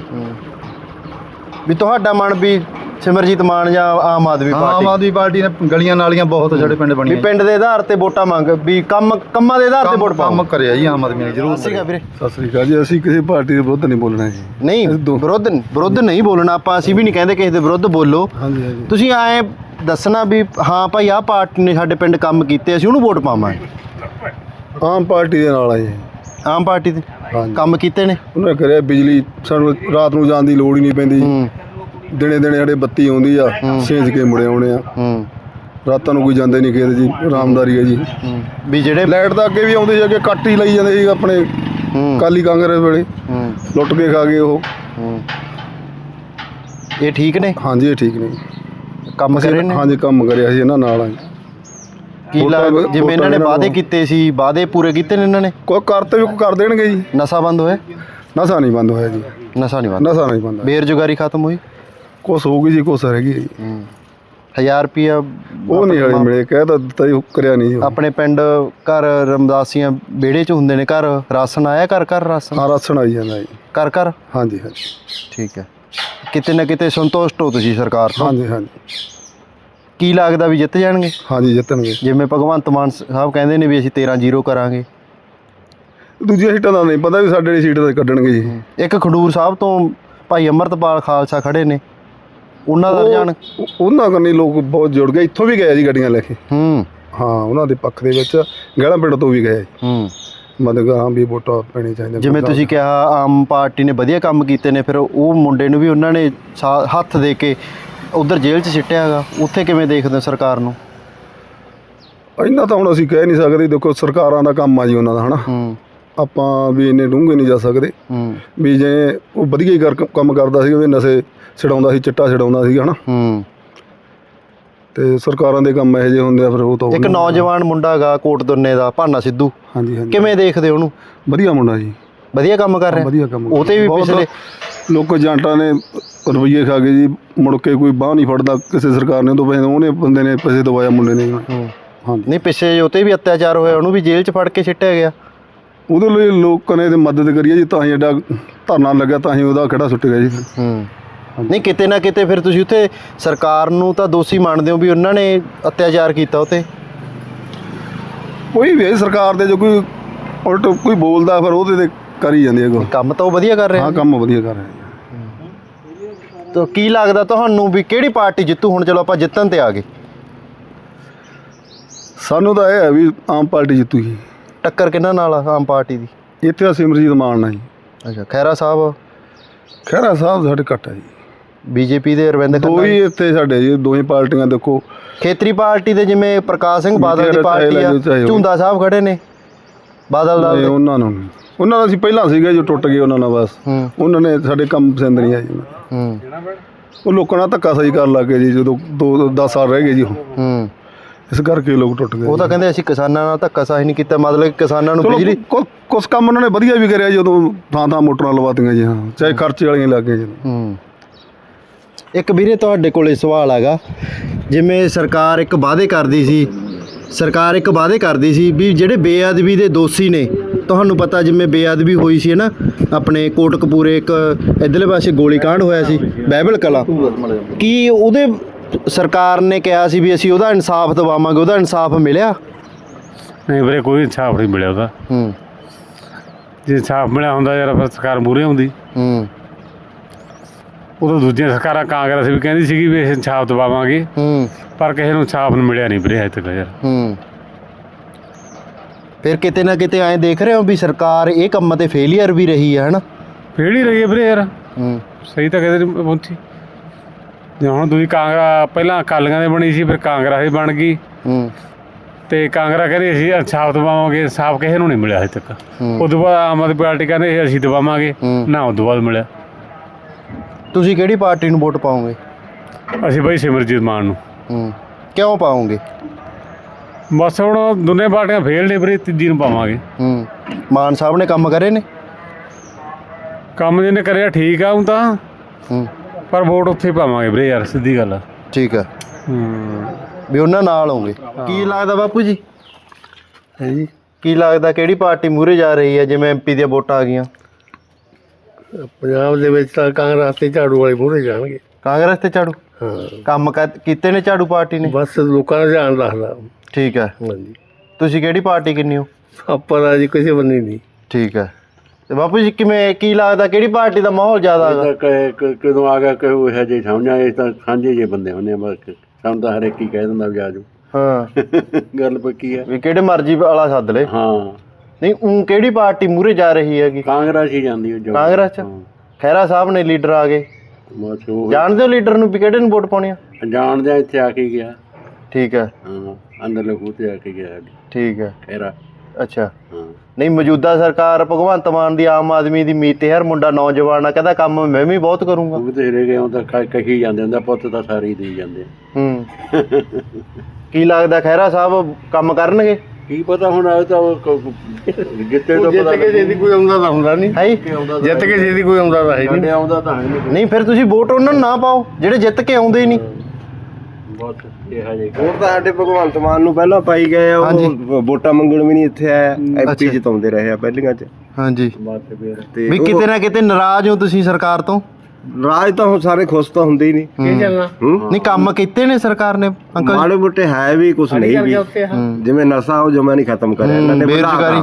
ਵੀ ਤੁਹਾਡਾ ਮਨ ਵੀ ਸਿਮਰਜੀਤ ਮਾਨ ਜਾਂ ਆਮ ਆਦਮੀ
ਆਮ
ਪਾਰਟੀ?
ਆਦਮੀ ਪਾਰਟੀ ਨੇ ਗਲੀਆਂ ਨਾਲੀਆਂ ਬਹੁਤ ਸਾਡੇ ਪਿੰਡ
ਵੀ
ਬਣੀਆਂ
ਪਿੰਡ ਦੇ ਆਧਾਰ ਤੇ ਵੋਟਾਂ ਮੰਗ ਵੀ ਕੰਮ ਕੰਮਾਂ ਦੇ ਆਧਾਰ ਤੇ ਵੋਟ ਪਾਓ।
ਕੰਮ ਕਰਿਆ ਜੀ ਆਮ ਆਦਮੀ ਨੇ ਜ਼ਰੂਰ
ਸੀਗਾ ਵੀਰੇ।
ਸਤਿ ਸ੍ਰੀ ਅਕਾਲ ਜੀ ਅਸੀਂ ਕਿਸੇ ਪਾਰਟੀ ਦੇ ਵਿਰੁੱਧ ਨਹੀਂ ਬੋਲਣਾ ਜੀ।
ਨਹੀਂ ਵਿਰੋਧ ਵਿਰੋਧ ਨਹੀਂ ਬੋਲਣਾ ਆਪਾਂ ਅਸੀਂ ਵੀ ਨਹੀਂ ਕਹਿੰਦੇ ਕਿਸੇ ਦੇ ਵਿਰੁੱਧ ਬੋਲੋ।
ਹਾਂਜੀ ਹਾਂਜੀ।
ਤੁਸੀਂ ਐ ਦੱਸਣਾ ਵੀ ਹਾਂ ਭਾਈ ਆਹ ਪਾਰਟੀ ਨੇ ਸਾਡੇ ਪਿੰਡ ਕੰਮ ਕੀਤੇ ਅਸੀਂ ਉਹਨੂੰ ਵੋਟ ਪਾਵਾਂਗੇ।
ਆਮ ਪਾਰਟੀ ਦੇ ਨਾਲ ਆ ਜੀ।
ਆਮ ਪਾਰਟੀ ਦੇ
ਹਾਂਜੀ।
ਕੰਮ ਕੀਤੇ ਨੇ?
ਉਹਨਾਂ ਨੇ ਕਰਿਆ ਬਿਜਲੀ ਸਾਨੂੰ ਰਾਤ ਨੂੰ ਜਾਣ ਦੀ ਲੋੜ ਹੀ ਨਹੀਂ ਪੈਂਦੀ।
ਹੂੰ।
ਦਿਨੇ ਦਿਨੇ ਸਾਡੇ ਬੱਤੀ ਆਉਂਦੀ ਆ ਸੇਜ ਕੇ ਮੁੜੇ ਆਉਣੇ ਆ।
ਹੂੰ।
ਰਾਤਾਂ ਨੂੰ ਕੋਈ ਜਾਂਦੇ ਨਹੀਂ ਖੇਤ ਜੀ ਆਰਾਮਦਾਰੀ ਹੈ ਜੀ।
ਵੀ ਜਿਹੜੇ
ਲਾਈਟ ਤਾਂ ਅੱਗੇ ਵੀ ਆਉਂਦੀ ਸੀ ਅੱਗੇ ਕੱਟ ਹੀ ਲਈ ਜਾਂਦੇ ਸੀ ਆਪਣੇ ਕਾਲੀ ਕਾਂਗਰਸ ਵੇਲੇ। ਲੁੱਟ ਕੇ ਖਾ ਗਏ ਉਹ।
ਇਹ ਠੀਕ ਨੇ?
ਹਾਂਜੀ ਇਹ ਠੀਕ ਨੇ
ਕੰਮ ਕਰੇ ਨੇ?
ਹਾਂਜੀ ਕੰਮ ਕਰਿਆ ਸੀ ਇਹਨਾਂ ਨਾਲ।
ਕੀ ਲੱਗ ਜਿਵੇਂ ਇਹਨਾਂ ਨੇ ਵਾਅਦੇ ਕੀਤੇ ਸੀ ਵਾਅਦੇ ਪੂਰੇ ਕੀਤੇ ਨੇ ਇਹਨਾਂ ਨੇ?
ਕੋਈ ਕਰਤੇ ਵੀ ਕੋਈ ਕਰ ਦੇਣਗੇ ਜੀ।
ਨਸ਼ਾ ਬੰਦ ਹੋਇਆ?
ਨਸ਼ਾ ਨਹੀਂ ਬੰਦ ਹੋਇਆ ਜੀ।
ਨਸ਼ਾ ਨਹੀਂ ਬੰਦ
ਨਸ਼ਾ ਨਹੀਂ ਬੰਦ।
ਬੇਰੁਜ਼ਗਾਰੀ ਖਤਮ ਹੋਈ?
ਕੁਛ ਹੋ ਗਈ ਜੀ ਕੁਛ ਰਹਿ ਗਈ ਜੀ।
ਹੂੰ। 1000 ਰੁਪਿਆ
ਉਹ ਨਹੀਂ ਹਲੇ ਮਿਲੇ ਕਹਿ ਤਾਂ ਦਿੱਤਾ ਜੀ ਕਰਿਆ ਨਹੀਂ ਜੀ ਉਹ।
ਆਪਣੇ ਪਿੰਡ ਘਰ ਰਮਦਾਸੀਆਂ ਵਿਹੜੇ ਚ ਹੁੰਦੇ ਨੇ ਘਰ ਰਾਸ਼ਨ ਆਇਆ ਘਰ ਘਰ ਰਾਸ਼ਨ?
ਹਾਂ ਰਾਸ਼ਨ ਆਈ ਜਾਂਦਾ ਜੀ।
ਘਰ ਘਰ?
ਹਾਂਜੀ ਹਾਂਜੀ।
ਠੀਕ ਹੈ। ਕਿਤੇ ਨਾ ਕਿਤੇ ਸੰਤੁਸ਼ਟ ਹੋ ਤੁਸੀਂ ਸਰਕਾਰ ਤੋਂ?
ਹਾਂਜੀ ਹਾਂਜੀ।
ਕੀ ਲੱਗਦਾ ਵੀ ਜਿੱਤ ਜਾਣਗੇ?
ਹਾਂਜੀ ਜਿੱਤਣਗੇ।
ਜਿਵੇਂ ਭਗਵੰਤ ਮਾਨ ਸਾਹਿਬ ਕਹਿੰਦੇ ਨੇ ਵੀ ਅਸੀਂ 13 ਜ਼ੀਰੋ ਕਰਾਂਗੇ।
ਦੂਜੀਆਂ ਸੀਟਾਂ ਦਾ ਨਹੀਂ ਪਤਾ ਵੀ ਸਾਡੇ ਵਾਲੀ ਸੀਟ ਤਾਂ ਕੱਢਣਗੇ ਜੀ।
ਇੱਕ ਖਡੂਰ ਸਾਹਿਬ ਤੋਂ ਭਾਈ ਅਮਰਤਪਾਲ ਖਾਲਸਾ ਖੜੇ ਨੇ। ਉਹਨਾਂ ਦਾ ਰੁਝਾਨ?
ਉਹ- ਉਹਨਾਂ ਕੰਨੀ ਲੋਕ ਬਹੁਤ ਜੁੜ ਗਏ ਇੱਥੋਂ ਵੀ ਗਏ ਜੀ ਗੱਡੀਆਂ ਲੈ ਕੇ।
ਹੂੰ।
ਹਾਂ ਉਹਨਾਂ ਦੇ ਪੱਖ ਦੇ ਵਿੱਚ ਗਹਿਲਾ ਪਿੰਡ ਤੋਂ ਵੀ ਗਏ
ਹੂੰ।
ਮਤਲਬ ਹਾਂ ਵੀ ਵੋਟਾਂ ਪੈਣੀ ਚਾਹੀਦੀ
ਜਿਵੇਂ ਤੁਸੀਂ ਕਿਹਾ ਆਮ ਪਾਰਟੀ ਨੇ ਵਧੀਆ ਕੰਮ ਕੀਤੇ ਨੇ ਫਿਰ ਉਹ ਮੁੰਡੇ ਨੂੰ ਵੀ ਉਹਨਾਂ ਨੇ ਸਾ- ਹੱਥ ਦੇ ਕੇ ਉਧਰ ਜੇਲ੍ਹ 'ਚ ਸਿੱਟਿਆ ਹੈਗਾ। ਉੱਥੇ ਕਿਵੇਂ ਦੇਖਦੇ ਹੋ ਸਰਕਾਰ ਨੂੰ?
ਇੰਨਾ ਤਾਂ ਹੁਣ ਅਸੀਂ ਕਹਿ ਨਹੀਂ ਸਕਦੇ ਦੇਖੋ ਸਰਕਾਰਾਂ ਦਾ ਕੰਮ ਆ ਜੀ ਉਹਨਾਂ ਦਾ ਹਨਾ।
ਹੂੰ।
ਆਪਾਂ ਵੀ ਇੰਨੇ ਡੂੰਘੇ ਨਹੀਂ ਜਾ ਸਕਦੇ।
ਹੂੰ।
ਵੀ ਜੇ ਉਹ ਵਧੀਆ ਹੀ ਕਰ ਕੰਮ ਕਰਦਾ ਸੀ ਵੀ ਨਸ਼ੇ ਛਡਾਉਂਦਾ ਸੀ ਚਿੱਟਾ ਛਡਾਉਂਦਾ ਸੀ ਹਨਾ।
ਹੂੰ।
ਤੇ ਸਰਕਾਰਾਂ ਦੇ ਕੰਮ ਇਹੋ ਜਿਹੇ ਹੁੰਦੇ ਆ ਫਿਰ ਉਹ ਤਾਂ
ਇੱਕ ਨੌਜਵਾਨ ਮੁੰਡਾ ਹੈਗਾ ਕੋਟ ਦੁੰਨੇ ਦਾ ਭਾਨਾ ਸਿੱਧੂ।
ਹਾਂਜੀ ਹਾਂਜੀ।
ਕਿਵੇਂ ਦੇਖਦੇ ਉਹਨੂੰ?
ਵਧੀਆ ਮੁੰਡਾ ਜੀ।
ਵਧੀਆ ਕੰਮ ਕਰ ਰਿਹਾ?
ਵਧੀਆ ਕੰਮ
ਉਹ ਤੇ ਵੀ ਪਿਛਲੇ
ਲੋਕ ਏਜੰਟਾਂ ਨੇ ਰੁਪਈਏ ਖਾ ਗਏ ਜੀ ਮੁੜ ਕੇ ਕੋਈ ਬਾਹ ਨਹੀਂ ਫੜਦਾ ਕਿਸੇ ਸਰਕਾਰ ਨੇ ਤੋਂ ਪੈਸੇ ਉਹਨੇ ਬੰਦੇ ਨੇ ਪੈਸੇ ਦਵਾਇਆ ਮੁੰਡੇ ਨੇ।
ਹੂੰ।
ਹਾਂਜੀ।
ਨਹੀਂ ਪਿੱਛੇ ਉਹ ਤੇ ਵੀ ਅਤਿਆਚਾਰ ਹੋਇਆ ਉਹਨੂੰ ਵੀ ਜੇਲ੍ਹ 'ਚ ਫੜ ਕੇ ਸਿੱਟਿਆ ਗਿਆ।
ਉਹਦੇ ਲਈ ਲੋਕਾਂ ਨੇ ਤੇ ਮਦਦ ਕਰੀਏ ਜੀ ਤਾਂ ਹੀ ਐਡਾ ਧਰਨਾ ਲੱਗਾ ਤਾਂ ਹੀ ਉਹਦਾ ਖੜਾ ਸੁੱਟ ਗਿਆ ਜੀ।
ਹੂੰ। ਨਹੀਂ ਕਿਤੇ ਨਾ ਕਿਤੇ ਫਿਰ ਤੁਸੀਂ ਉੱਥੇ ਸਰਕਾਰ ਨੂੰ ਤਾਂ ਦੋਸ਼ੀ ਮੰਨਦੇ ਹੋ ਵੀ ਉਹਨਾਂ ਨੇ ਅਤਿਆਚਾਰ ਕੀਤਾ ਉਹ ਤੇ
ਕੋਈ ਵੀ ਹੈ ਸਰਕਾਰ ਦੇ ਜੋ ਕੋਈ ਉਲਟ ਕੋਈ ਬੋਲਦਾ ਫਿਰ ਉਹਦੇ ਤੇ ਕਰੀ ਜਾਂਦੀ ਹੈ
ਕੰਮ ਤਾਂ ਉਹ ਵਧੀਆ ਕਰ ਰਿਹਾ।
ਹਾਂ ਕੰਮ ਵਧੀਆ ਕਰ ਰਹੇ
ਤਾਂ ਕੀ ਲੱਗਦਾ ਤੁਹਾਨੂੰ ਵੀ ਕਿਹੜੀ ਪਾਰਟੀ ਜਿੱਤੂ? ਹੁਣ ਚਲੋ ਆਪਾਂ ਜਿੱਤਣ ਤੇ ਆ ਗਏ।
ਸਾਨੂੰ ਤਾਂ ਇਹ ਹੈ ਵੀ ਆਮ ਪਾਰਟੀ ਜਿੱਤੂ ਜੀ
ਟੱਕਰ ਕਿਹਨਾਂ ਨਾਲ ਆ ਆਮ ਪਾਰਟੀ ਦੀ?
ਇੱਥੇ ਤਾਂ ਸਿਮਰਜੀਤ ਮਾਨ ਨਾਲ ਜੀ।
ਅੱਛਾ ਖੈਰਾ ਸਾਹਿਬ।
ਖਹਿਰਾ ਸਾਹਿਬ ਸਾਡੇ ਘੱਟ ਹੈ ਜੀ।
ਬੀਜੇਪੀ ਦੇ ਅਰਵਿੰਦ
ਦੋ
ਖੰਨਾ
ਹੀ ਇੱਥੇ ਸਾਡੇ ਜੀ ਦੋਹੀ ਪਾਰਟੀਆਂ ਦੇਖੋ।
ਖੇਤਰੀ ਪਾਰਟੀ ਦੇ ਜਿਵੇਂ ਪ੍ਰਕਾਸ਼ ਸਿੰਘ ਬਾਦਲ ਦੀ ਪਾਰਟੀ ਆ। ਝੁੰਦਾ ਸਾਹਿਬ ਖੜੇ ਨੇ ਬਾਦਲ ਦਾ
ਉਹਨਾਂ ਨੂੰ। ਉਹਨਾਂ ਦਾ ਅਸੀਂ ਪਹਿਲਾਂ ਸੀਗੇ ਜੋ ਟੁੱਟ ਗਏ ਉਹਨਾਂ ਨਾਲ ਬਸ। ਉਹਨਾਂ ਨੇ ਸਾਡੇ ਕੰਮ ਪਸੰਦ ਨਹੀਂ ਆਏ।
ਹੂੰ।
ਉਹ ਲੋਕਾਂ ਨਾਲ ਧੱਕਾ ਸਹੀ ਕਰਨ ਲੱਗ ਜੀ ਜਦੋਂ 2 10 ਸਾਲ ਰਹਿ ਗਏ ਜੀ।
ਹੂੰ।
ਇਸ ਕਰਕੇ ਲੋਕ ਟੁੱਟ ਗਏ
ਉਹ ਤਾਂ ਕਹਿੰਦੇ ਅਸੀਂ ਕਿਸਾਨਾਂ ਨਾਲ ਧੱਕਾ ਸਾਹੀ ਨਹੀਂ ਕੀਤਾ ਮਤਲਬ ਕਿਸਾਨਾਂ ਨੂੰ ਬਿਜਲੀ
ਕੁ- ਕੁਛ ਕੰਮ ਉਹਨਾਂ ਨੇ ਵਧੀਆ ਵੀ ਕਰਿਆ ਜਦੋਂ ਥਾਂ ਥਾਂ ਮੋਟਰਾਂ ਲਵਾਤੀਆਂ ਜੀ ਹਾਂ। ਚਾਹੇ ਖਰਚੇ ਵਾਲੀਆਂ ਲੱਗ ਗਏ ਜੀ।
ਹੂੰ। ਇੱਕ ਵੀਰੇ ਤੁਹਾਡੇ ਕੋਲੇ ਸਵਾਲ ਹੈਗਾ। ਜਿਵੇਂ ਸਰਕਾਰ ਇੱਕ ਵਾਅਦੇ ਕਰਦੀ ਸੀ ਸਰਕਾਰ ਇੱਕ ਵਾਅਦੇ ਕਰਦੀ ਸੀ ਵੀ ਜਿਹੜੇ ਬੇਅਦਬੀ ਦੇ ਦੋਸ਼ੀ ਨੇ ਤੁਹਾਨੂੰ ਪਤਾ ਜਿਵੇਂ ਬੇਅਦਬੀ ਹੋਈ ਸੀ ਨਾ ਆਪਣੇ ਕੋਟਕਪੂਰੇ ਇੱਕ ਇਧਰਲੇ ਪਾਸੇ ਗੋਲੀकांड ਹੋਇਆ ਸੀ ਬਾਈਬਲ ਕਲਾ। ਕੀ ਉਹਦੇ ਸਰਕਾਰ ਨੇ ਕਿਹਾ ਸੀ ਵੀ ਅਸੀਂ ਉਹਦਾ ਇਨਸਾਫ ਦਿਵਾਵਾਂਗੇ ਉਹਦਾ ਇਨਸਾਫ ਮਿਲਿਆ?
ਨਹੀਂ ਵੀਰੇ ਕੋਈ ਇਨਸਾਫ ਨਹੀਂ ਮਿਲਿਆ ਉਹਦਾ।
ਹੂੰ।
ਜੇ ਇਨਸਾਫ ਮਿਲਿਆ ਹੁੰਦਾ ਯਾਰ ਫਿਰ ਸਰਕਾਰ ਮੂਰੇ ਹੁੰਦੀ
ਹੂੰ।
ਉਦੋਂ ਦੂਜੀਆਂ ਸਰਕਾਰਾਂ ਕਾਂਗਰਸ ਵੀ ਕਹਿੰਦੀ ਸੀਗੀ ਵੀ ਅਸੀਂ ਇਨਸਾਫ ਦਿਵਾਵਾਂਗੇ।
ਹੂੰ।
ਪਰ ਕਿਸੇ ਨੂੰ ਇਨਸਾਫ ਨਹੀਂ ਮਿਲਿਆ ਨਹੀਂ ਵੀਰੇ ਹਜੇ ਤੱਕ ਯਾਰ।
ਹੂੰ। ਫਿਰ ਕਿਤੇ ਨਾ ਕਿਤੇ ਐਂ ਦੇਖ ਰਹੇ ਹੋ ਵੀ ਸਰਕਾਰ ਇਹ ਕੰਮਾਂ ਤੇ ਫੇਲੀਅਰ ਵੀ ਰਹੀ ਹੈ ਹਨਾ?
ਫੇੜ ਹੀ ਰਹੀ ਹੈ ਵੀਰੇ ਯਾਰ।
ਹੂੰ।
ਸਹੀ ਤਾਂ ਕਿਤੇ ਨਹੀਂ ਪਹੁੰਚੀ। ਜੇ ਹੁਣ ਦੂਜੀ ਕਾਂਗਰਸ ਪਹਿਲਾਂ ਅਕਾਲੀਆਂ ਦੇ ਬਣੀ ਸੀ ਫਿਰ ਕਾਂਗਰਸ ਦੀ ਬਣ ਗਈ।
ਹੂੰ।
ਤੇ ਕਾਂਗਰਸ ਕਹਿੰਦੇ ਅਸੀਂ ਇਨਸਾਫ ਦਿਵਾਵਾਂਗੇ ਇਨਸਾਫ ਕਿਸੇ ਨੂੰ ਨਹੀਂ ਮਿਲਿਆ ਹਜੇ ਤੱਕ।
ਹੂੰ।
ਉਦੋਂ ਬਾਅਦ ਆਮ ਆਦਮੀ ਪਾਰਟੀ ਕਹਿੰਦੇ ਅਸੀਂ ਦਿਵਾਵਾਂਗੇ।
ਹੂੰ।
ਨਾ ਉਦੋਂ ਬਾਅਦ ਮਿਲਿਆ।
ਤੁਸੀਂ ਕਿਹੜੀ ਪਾਰਟੀ ਨੂੰ ਵੋਟ ਪਾਓਗੇ?
ਅਸੀਂ ਬਈ ਸਿਮਰਜੀਤ ਮਾਨ ਨੂੰ।
ਹੂੰ ਕਿਉਂ ਪਾਓਗੇ?
ਬਸ ਹੁਣ ਦੋਨੇ ਪਾਰਟੀਆਂ ਫੇਲ ਨੇ ਵੀਰੇ ਤੀਜੀ ਨੂੰ ਪਾਵਾਂਗੇ।
ਹੂੰ ਮਾਨ ਸਾਹਿਬ ਨੇ ਕੰਮ ਕਰੇ ਨੇ?
ਕੰਮ ਜਿਹਨੇ ਕਰਿਆ ਠੀਕ ਆ ਹੁਣ ਤਾਂ।
ਹੂੰ।
ਪਰ ਵੋਟ ਉੱਥੇ ਹੀ ਪਾਵਾਂਗੇ ਵੀਰੇ ਯਾਰ ਸਿੱਧੀ ਗੱਲ ਆ।
ਠੀਕ ਹੈ
ਹੂੰ।
ਵੀ ਉਹਨਾਂ ਨਾਲ ਹੋਗੇ। ਕੀ ਲੱਗਦਾ ਬਾਪੂ ਜੀ? ਹੈ ਜੀ? ਕੀ ਲੱਗਦਾ ਕਿਹੜੀ ਪਾਰਟੀ ਮੂਹਰੇ ਜਾ ਰਹੀ ਹੈ ਜਿਵੇਂ ਐਮਪੀ ਦੀਆਂ ਵੋਟਾਂ ਆ ਗਈਆਂ?
ਪੰਜਾਬ ਦੇ ਵਿੱਚ ਤਾਂ ਕਾਂਗਰਸ ਤੇ ਝਾੜੂ ਵਾਲੇ ਮੂਹਰੇ ਜਾਣਗੇ।
ਕਾਂਗਰਸ ਤੇ ਝਾੜੂ?
ਹਾਂ।
ਕੰਮ ਕਰ- ਕੀਤੇ ਨੇ ਝਾੜੂ ਪਾਰਟੀ ਨੇ?
ਬਸ ਲੋਕਾਂ ਦਾ ਧਿਆਨ ਰੱਖਦਾ।
ਠੀਕ ਹੈ।
ਹਾਂਜੀ।
ਤੁਸੀਂ ਕਿਹੜੀ ਪਾਰਟੀ ਕਿੰਨੀ ਹੋ?
ਆਪਾਂ ਦਾ ਜੀ ਕਿਸੇ ਬੰਨੇ ਨਹੀਂ।
ਠੀਕ ਹੈ। ਤੇ ਬਾਪੂ ਜੀ ਕਿਵੇਂ ਕੀ ਲੱਗਦਾ ਕਿਹੜੀ ਪਾਰਟੀ ਦਾ ਮਾਹੌਲ ਜ਼ਿਆਦਾ ਹੈਗਾ?
ਕਦੋਂ ਆ ਗਿਆ ਕਹੋ ਇਹ ਜੇ ਸਮਝਾਂ ਇਹ ਤਾਂ ਸਾਂਝੇ ਜੇ ਬੰਦੇ ਹੁੰਦੇ ਆ ਬਸ ਸਾਨੂੰ ਤਾਂ ਹਰੇਕ ਹੀ ਕਹਿ ਦਿੰਦਾ ਵੀ ਆ ਜਾਓ।
ਹਾਂ।
ਗੱਲ ਪਈ ਕੀ ਹੈ।
ਵੀ ਕਿਹੜੇ ਮਰਜ਼ੀ ਵਾਲਾ ਸੱਦ ਲੈ।
ਹਾਂ।
ਨਹੀਂ ਉਹ ਕਿਹੜੀ ਪਾਰਟੀ ਮੂਹਰੇ ਜਾ ਰਹੀ ਹੈਗੀ?
ਕਾਂਗਰਸ ਹੀ ਜਾਂਦੀ ਹੈ ਜੋ
ਕਾਂਗਰਸ ਚ? ਖੈਰਾ ਸਾਹਿਬ ਨੇ ਲੀਡਰ ਆ ਗਏ।
ਬਸ ਉਹ
ਜਾਣਦੇ ਹੋ ਲੀਡਰ ਨੂੰ ਵੀ ਕਿਹੜੇ ਨੂੰ ਵੋਟ ਪਾਉਣੀ ਆ?
ਜਾਣਦੇ ਆ ਇੱਥੇ ਆ ਕੇ ਗਿਆ।
ਠੀਕ ਹੈ।
ਹਾਂ ਅੰਦਰ ਲਗੂ ਤੇ ਆ ਕੇ ਗਿਆ ਸਾਡੀ
ਠੀਕ ਹੈ।
ਖੈਰਾ
ਅੱਛਾ।
ਹਾਂ।
ਨਹੀਂ ਮੌਜੂਦਾ ਸਰਕਾਰ ਭਗਵੰਤ ਮਾਨ ਦੀ ਆਮ ਆਦਮੀ ਦੀ ਮੀਤ ਤੇ ਹਰ ਮੁੰਡਾ ਨੌਜਵਾਨ ਆ ਕਹਿੰਦਾ ਕੰਮ ਮੈਂ ਵੀ ਬਹੁਤ ਕਰੂੰਗਾ।
ਉਹ ਤੇ ਰਹਿ ਗਏ ਉਹ ਤਾਂ ਕ- ਕਹੀ ਜਾਂਦੇ ਹੁੰਦਾ ਪੁੱਤ ਤਾਂ ਸਾਰੇ ਹੀ ਦੇਈ ਜਾਂਦੇ।
ਹੂੰ। ਕੀ ਲੱਗਦਾ ਖੈਰਾ ਸਾਹਿਬ ਕੰਮ ਕਰਨਗੇ?
ਕੀ ਪਤਾ ਹੁਣ ਆਏ ਤਾਂ ਉਹ ਕ- ਜਿੱਤੇ ਤੋਂ
ਜਿੱਤ
ਪਤਾ
ਕੇ ਜਿਹਦੀ ਕੋਈ ਆਉਂਦਾ ਤਾਂ ਹੁੰਦਾ ਨਹੀਂ।
ਹੈ
ਜਿੱਤ ਕੇ ਜਿਹਦੀ ਕੋਈ ਆਉਂਦਾ ਤਾਂ ਹੈ ਨਹੀਂ।
ਸਾਡੇ ਆਉਂਦਾ ਤਾਂ ਹੈ ਨਹੀਂ।
ਨਹੀਂ ਫਿਰ ਤੁਸੀਂ ਵੋਟ ਉਹਨਾਂ ਨੂੰ ਨਾ ਪਾਓ ਜਿਹੜੇ ਜਿੱਤ ਕੇ ਆਉਂਦੇ ਹੀ ਨਹੀਂ।
ਬਹੁਤ ਇਹ ਹਜੇ
ਵੋਟ ਤਾਂ ਸਾਡੇ ਭਗਵੰਤ ਮਾਨ ਨੂੰ ਪਹਿਲਾਂ ਪਾਈ ਗਏ ਆ
ਹਾਂਜੀ।
ਉਹ ਵੋਟਾਂ ਮੰਗਣ ਵੀ ਨਹੀਂ ਇੱਥੇ ਆਇਆ ਐਮਪੀ
ਅੱਛਾ।
ਜਿਤਾਉਂਦੇ ਰਹੇ ਆ ਪਹਿਲੀਆਂ ਚ।
ਹਾਂਜੀ।
ਬਸ ਫਿਰ।
ਤੇ
ਵੀ
ਉਹ-
ਕਿਤੇ ਨਾ ਕਿਤੇ ਨਾਰਾਜ਼ ਹੋ ਤੁਸੀਂ ਸਰਕਾਰ ਤੋਂ।
ਰਾਜ ਤਾਂ ਹੁਣ ਸਾਰੇ ਖੁਸ਼ ਤਾਂ ਹੁੰਦੇ ਹੀ ਨਹੀਂ।
ਕੀ ਚੱਲਣਾ?
ਹੂੰ।
ਨਹੀਂ ਕੰਮ ਕੀਤੇ ਨੇ ਸਰਕਾਰ ਨੇ ਅੰਕਲ?
ਮਾੜੇ ਮੋਟੇ ਹੈ ਵੀ ਕੁਛ ਨਹੀਂ ਵੀ। ਜਿਵੇਂ ਨਸ਼ਾ ਉਹ ਜਮਾ ਨਹੀਂ ਖਤਮ ਕਰਿਆ। ਇਹਨਾਂ ਨੇ
ਬੇਰੁਜ਼ਗਾਰੀ।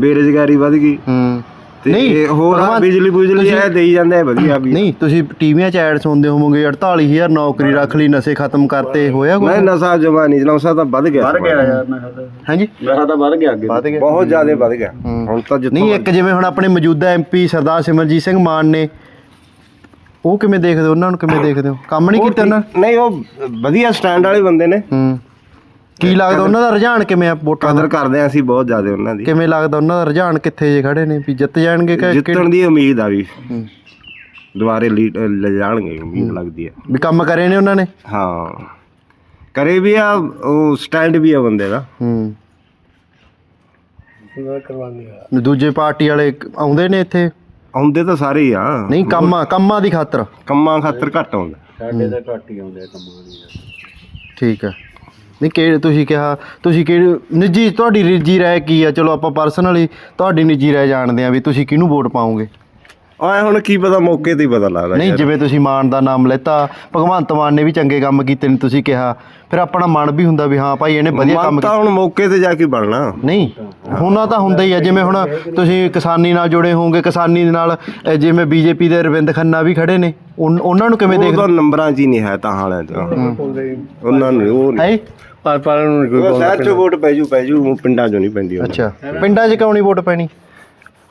ਬੇਰੁਜ਼ਗਾਰੀ ਵਧ ਗਈ।
ਹੂੰ।
ਤੇ
ਨਹੀਂ,
ਹੋਰ ਬਿਜਲੀ ਬੁਜਲੀ ਇਹ ਦੇਈ ਜਾਂਦੇ ਆ ਵਧੀਆ ਵੀ।
ਨਹੀਂ ਤੁਸੀਂ ਟੀਵੀਆਂ 'ਚ ਐਡ ਸੁਣਦੇ ਹੋਵੋਗੇ 48000 ਨੌਕਰੀ ਰੱਖ ਲਈ ਨਸ਼ੇ ਖਤਮ ਕਰਤੇ ਹੋਇਆ ਕੋਈ
ਨਹੀਂ ਨਸ਼ਾ ਜਮਾ ਨਹੀਂ ਨਸ਼ਾ ਤਾਂ ਵੱਧ ਗਿਆ। ਵੱਧ ਗਿਆ ਯਾਰ
ਹਾਂਜੀ?
ਨਸ਼ਾ ਤਾਂ ਵੱਧ ਗਿਆ ਅੱਗੇ
ਵੱਧ ਗਿਆ।
ਬਹੁਤ ਜ਼ਿਆਦਾ ਵੱਧ ਗਿਆ। ਹੁਣ ਤਾਂ ਜਿੱਥੋਂ
ਨਹੀਂ ਇੱਕ ਜਿਵੇਂ ਹੁਣ ਆਪਣੇ ਮੌਜੂਦਾ ਐਮਪੀ ਸਰਦਾਰ ਸਿਮਰਜੀਤ ਸਿੰਘ ਮਾਨ ਨੇ ਉਹ ਕਿਵੇਂ ਦੇਖਦੇ ਹੋ? ਉਹਨਾਂ ਨੂੰ ਕਿਵੇਂ ਦੇਖਦੇ ਹੋ? ਕੰਮ ਨਹੀਂ ਕੀਤਾ ਉਹਨਾਂ ਨੇ?
ਨਹੀਂ ਉਹ ਵਧੀਆ ਸਟੈਂਡ ਵਾਲੇ ਬੰਦੇ ਨੇ।
ਹੂੰ। ਕੀ ਲੱਗਦਾ ਉਹਨਾਂ ਦਾ ਰੁਝਾਨ ਕਿਵੇਂ ਆ ਵੋਟਾਂ ਦਾ?
ਕਦਰ ਕਰਦੇ ਆ ਅਸੀਂ ਬਹੁਤ ਜ਼ਿਆਦਾ ਉਹਨਾਂ ਦੀ।
ਕਿਵੇਂ ਲੱਗਦਾ ਉਹਨਾਂ ਦਾ ਰੁਝਾਨ ਕਿੱਥੇ ਜੇ ਖੜੇ ਨੇ? ਵੀ ਜਿੱਤ ਜਾਣਗੇ ਕਿ
ਜਿੱਤਣ ਦੀ ਉਮੀਦ ਆ ਵੀ।
ਹੂੰ।
ਦੁਬਾਰੇ ਲੀਡ ਲੈ ਜਾਣਗੇ ਉਮੀਦ ਲੱਗਦੀ ਹੈ
ਵੀ ਕੰਮ ਕਰੇ ਨੇ ਉਹਨਾਂ ਨੇ?
ਹਾਂ। ਕਰੇ ਵੀ ਆ ਉਹ ਸਟੈਂਡ ਵੀ ਆ ਬੰਦੇ ਦਾ।
ਹੂੰ।
ਕਰਵਾਉਂਦੇ ਆ
ਦੂਜੇ ਪਾਰਟੀ ਵਾਲੇ ਆਉਂਦੇ ਨੇ ਇੱਥੇ?
ਆਉਂਦੇ ਤਾਂ ਸਾਰੇ ਹੀ ਆ।
ਨਹੀਂ ਕੰਮਾਂ ਕੰਮਾਂ ਦੀ ਖਾਤਰ।
ਕੰਮਾਂ ਖਾਤਰ ਘੱਟ ਆਉਂਦਾ।
ਸਾਡੇ ਤਾਂ ਘੱਟ ਹੀ ਆਉਂਦੇ ਆ ਕੰਮਾਂ ਦੀ।
ਠੀਕ ਹੈ। ਨਹੀਂ ਕਿਹੜੇ ਤੁਸੀਂ ਕਿਹਾ ਤੁਸੀਂ ਕਿਹੜੇ ਨਿੱਜੀ ਤੁਹਾਡੀ ਨਿੱਜੀ ਰਾਏ ਕੀ ਆ? ਚਲੋ ਆਪਾਂ ਪਰਸਨਲੀ ਤੁਹਾਡੀ ਨਿੱਜੀ ਰਾਏ ਜਾਣਦੇ ਆ ਵੀ ਤੁਸੀਂ ਕਿਹਨੂੰ ਵੋਟ ਪਾਓਗੇ?
ਆਏ ਹੁਣ ਕੀ ਪਤਾ ਮੌਕੇ ਤੇ ਹੀ ਪਤਾ ਲੱਗਦਾ
ਨਹੀਂ
ਯਾਰ।
ਜਿਵੇਂ ਤੁਸੀਂ ਮਾਨ ਦਾ ਨਾਮ ਲੈਤਾ ਭਗਵੰਤ ਮਾਨ ਨੇ ਵੀ ਚੰਗੇ ਕੰਮ ਕੀਤੇ ਨੇ ਤੁਸੀਂ ਕਿਹਾ। ਫਿਰ ਆਪਣਾ ਮਨ ਵੀ ਹੁੰਦਾ ਵੀ ਹਾਂ ਭਾਈ ਇਹਨੇ ਵਧੀਆ
ਮਨ
ਕੰਮ
ਤਾਂ
ਕੀਤਾ।
ਹੁਣ ਮੌਕੇ ਤੇ ਜਾ ਕੇ ਬਣਨਾ।
ਨਹੀਂ ਹੋਣਾ ਤਾਂ ਹੁੰਦਾ ਹੀ ਆ ਜਿਵੇਂ ਹੁਣ ਤੁਸੀਂ ਕਿਸਾਨੀ ਨਾਲ ਜੁੜੇ ਹੋਵੋਗੇ ਕਿਸਾਨੀ ਦੇ ਨਾਲ ਅ, ਜਿਵੇਂ ਬੀਜੇਪੀ ਦੇ ਰਵਿੰਦ ਖੰਨਾ ਵੀ ਖੜੇ ਨੇ ਉਨ- ਉਹਨਾਂ ਨੂੰ ਕਿਵੇਂ
ਉਹ
ਦੇਖਦੇ
ਤਾਂ ਨੰਬਰਾਂ 'ਚ ਹੀ ਨਹੀਂ ਹੈ ਤਾਂ ਹਾਲੇ ਤਾਂ ਉਹਨਾਂ ਨੂੰ ਉਹ ਨਹੀਂ।
ਹੈ?
ਪਰ ਪਰ ਨੂੰ ਕੋਈ
ਉਹ ਸ਼ਹਿਰ 'ਚ ਵੋਟ ਪੈ ਜੂ ਪੈ ਜੂ ਉਹ ਪਿੰਡਾਂ 'ਚੋਂ ਨਹੀਂ ਪੈਂਦੀ ਉਹਨਾਂ
ਅੱਛਾ ਪਿੰਡਾਂ 'ਚ ਕਿਉਂ ਨਹੀਂ ਵੋਟ ਪੈਣੀ?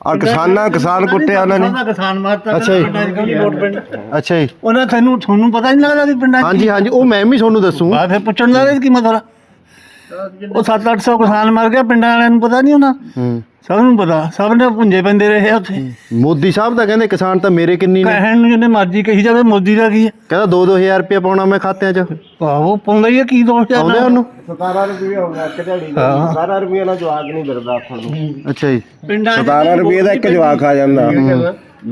ਆ ਕਿਸਾਨਾਂ ਕਿਸਾਨ ਕੁੱਟਿਆ ਉਹਨਾਂ ਨੇ।
ਕਿਸਾਨ ਮਾਰਤਾ
ਅੱਛਾ ਜੀ।
ਵੋਟ ਪੈਣੀ
ਅੱਛਾ ਜੀ।
ਉਹਨਾਂ ਤੁਹਾਨੂੰ ਤੁਹਾਨੂੰ ਪਤਾ ਨਹੀਂ ਲੱਗਦਾ ਵੀ ਪਿੰਡਾਂ 'ਚ
ਹਾਂਜੀ ਹਾਂਜੀ ਉਹ ਮੈਂ ਵੀ ਤੁਹਾਨੂੰ ਦੱਸੂ।
ਬਾਅਦ ਫਿਰ ਪੁੱਛਣ ਦਾ ਕੀ ਮਤਲਬ। ਉਹ 7-800 ਕਿਸਾਨ ਮਰ ਗਿਆ ਪਿੰਡਾਂ ਵਾਲਿਆਂ ਨੂੰ ਪਤਾ ਨਹੀਂ ਉਹਨਾਂ
ਹੂੰ।
ਸਭ ਨੂੰ ਪਤਾ ਸਭ ਨੇ ਪੁੰਜੇ ਪੈਂਦੇ ਰਹੇ ਆ ਉੱਥੇ।
ਮੋਦੀ ਸਾਹਿਬ ਤਾਂ ਕਹਿੰਦੇ ਕਿਸਾਨ ਤਾਂ ਮੇਰੇ ਕਿੰਨੀ ਨੇ।
ਕਹਿਣ ਨੂੰ ਜਿੰਨੇ ਮਰਜ਼ੀ ਕਹੀ ਜਾਵੇ ਮੋਦੀ ਦਾ ਕੀ ਹੈ
ਕਹਿੰਦਾ 2-2000 ਰੁਪਏ ਪਾਉਣਾ ਮੈਂ ਖਾਤਿਆਂ 'ਚ।
ਆਹੋ ਪਾਉਂਦਾ ਹੀ ਹੈ ਕੀ ਦੋਸ਼ ਹੈ
ਆਉਂਦੇ ਉਹਨੂੰ?
17 ਰੁਪਏ ਹੋ ਗਿਆ ਇੱਕ ਦਿਹਾੜੀ ਦਾ 17 ਰੁਪਏ ਨਾਲ ਜਵਾਕ ਨਹੀਂ ਮਿਲਦਾ ਆਪਾਂ ਨੂੰ।
ਅੱਛਾ ਜੀ।
ਪਿੰਡਾਂ 'ਚ
17 ਰੁਪਏ ਦਾ ਇੱਕ ਜਵਾਕ ਆ ਜਾਂਦਾ।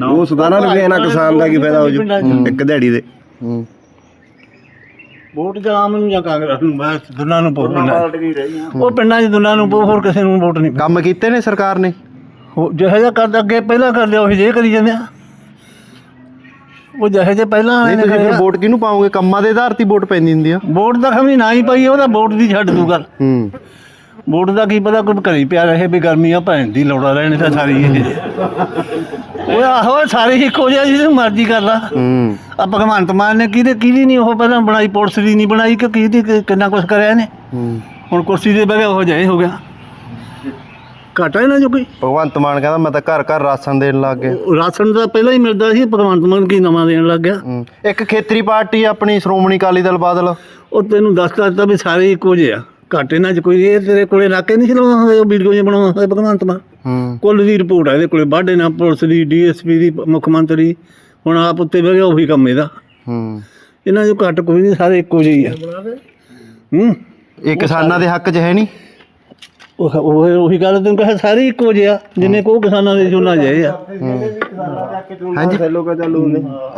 ਉਹ 17 ਰੁਪਏ ਨਾਲ ਕਿਸਾਨ ਦਾ ਕੀ ਫਾਇਦਾ ਹੋ ਜੂ? ਇੱਕ ਦਿਹਾੜੀ ਦੇ।
ਹੂੰ।
ਵੋਟ ਜਾਂ ਆਮ ਨੂੰ ਜਾਂ ਕਾਂਗਰਸ ਨੂੰ? ਬਸ ਦੋਨਾਂ ਨੂੰ ਪਾਓ ਪਿੰਡਾਂ 'ਚ। ਉਹ ਪਿੰਡਾਂ 'ਚ ਦੋਨਾਂ ਨੂੰ ਪਾਓ ਹੋਰ ਕਿਸੇ ਨੂੰ ਵੋਟ ਨਹੀਂ।
ਕੰਮ ਕੀਤੇ ਨੇ ਸਰਕਾਰ ਨੇ?
ਹੋ- ਜਿਹੋ ਜਿਹਾ ਕਰਦਾ ਅੱਗੇ ਪਹਿਲਾਂ ਕਰਦੇ ਉਹੀ ਜੇ ਕਰੀ ਜਾਂਦੇ ਆ। ਉਹ ਜਿਹੇ ਜੇ ਪਹਿਲਾਂ
ਨਹੀਂ
ਇਹਨੇ
ਤੁਸੀਂ ਫਿਰ
ਕਰਿਆ।
ਵੋਟ ਕਿਹਨੂੰ ਪਾਓਗੇ? ਕੰਮਾਂ ਦੇ ਆਧਾਰ ਤੇ ਹੀ ਵੋਟ ਪੈਂਦੀ ਹੁੰਦੀ ਆ।
ਵੋਟ ਦਾ ਖਮੀ ਨਾ ਹੀ ਪਈ ਉਹਦਾ ਵੋਟ ਦੀ ਛੱਡ ਦੂ ਗੱਲ।
ਹੂੰ।
ਵੋਟ ਦਾ ਕੀ ਪਤਾ ਕੋਈ ਘਰੀ ਪਿਆ ਰਹੇ ਵੀ ਗਰਮੀਆਂ ਭੈਣ ਦੀ ਲੋੜਾ ਰਹਿਣੇ ਤਾਂ ਸਾਰੀ ਇਹ। ਉਹ ਆਹੋ ਸਾਰੇ ਇੱਕੋ ਜਿਹਾ ਜਿਹਨੂੰ ਮਰਜ਼ੀ ਕਰ ਲਾ।
ਹੂੰ।
ਆ ਭਗਵੰਤ ਮਾਨ ਨੇ ਕਿਹਦੇ ਕਿਹਦੀ ਨਹੀਂ ਉਹ ਪਹਿਲਾਂ ਬਣਾਈ ਪੁਲਿਸ ਦੀ ਨਹੀਂ ਬਣਾਈ ਕਿ ਕਿਹਦੀ ਕਿ- ਕਿੰਨਾ ਕੁਛ ਕਰਿਆ ਇਹਨੇ?
ਹੂੰ।
ਹੁਣ ਕੁਰਸੀ ਦੇ ਬਹਿ ਗਿਆ ਉਹ ਜਾਏ ਹੋ ਗਿਆ। ਘਾਟਾ ਇਹਨਾਂ ਜੋ ਕੋਈ?
ਭਗਵੰਤ ਮਾਨ ਕਹਿੰਦਾ ਮੈਂ ਤਾਂ ਘਰ ਘਰ ਰਾਸ਼ਨ ਦੇਣ ਲੱਗ ਗਿਆ।
ਰਾਸ਼ਨ ਦਾ ਪਹਿਲਾਂ ਹੀ ਮਿਲਦਾ ਸੀ ਭਗਵੰਤ ਮਾਨ ਕੀ ਨਵਾਂ ਦੇਣ ਲੱਗ ਗਿਆ।
ਹੂੰ। ਇੱਕ ਖੇਤਰੀ ਪਾਰਟੀ ਆਪਣੀ ਸ਼੍ਰੋਮਣੀ ਅਕਾਲੀ ਦਲ ਬਾਦਲ।
ਉਹ ਤੈਨੂੰ ਦੱਸਦਾ ਦਿੱਤਾ ਵੀ ਸਾਰੇ ਇੱਕੋ ਜਿਹੇ ਆ। ਘਾਟੇ ਨਾਲ ਚ ਕੋਈ ਇਹ ਤੇਰੇ ਕੋਲੇ ਨਾਕੇ ਨਹੀਂ ਚਲਾਉਣਾ ਹੋਵੇ ਉਹ ਵੀਡੀਓ ਜਿਹਾ ਬਣਾਉਣਾ ਹੋਵੇ ਭਗਵੰਤ ਮਾਨ?
ਹੂੰ।
ਕੁੱਲ ਦੀ ਰਿਪੋਰਟ ਆ ਇਹਦੇ ਕੋਲੇ ਬਾਡੇ ਨਾਲ ਪੁਲਿਸ ਦੀ ਡੀਐਸਪੀ ਦੀ ਮੁੱਖ ਮੰਤਰੀ ਹੁਣ ਆਪ ਉੱਤੇ ਬਹਿ ਗਿਆ ਉਹੀ ਕੰਮ ਇਹਦਾ।
ਹੂੰ।
ਇਹਨਾਂ ਚੋਂ ਘੱਟ ਕੋਈ ਨਹੀਂ ਸਾਰੇ ਇੱਕੋ ਜਿਹੇ ਹੀ ਆ। ਹੂੰ।
ਇਹ ਕਿਸਾਨਾਂ ਦੇ ਹੱਕ 'ਚ ਹੈ ਨਹੀਂ?
ਉਹ ਉਹ ਉਹੀ ਗੱਲ ਤੈਨੂੰ ਕਹਾਂ ਸਾਰੇ ਇੱਕੋ ਜਿਹੇ ਆ ਜਿੰਨੇ ਕੋ ਕਿਸਾਨਾਂ ਦੇ ਚੋਣਾ ਜਾਏ ਆ।
ਹਾਂਜੀ।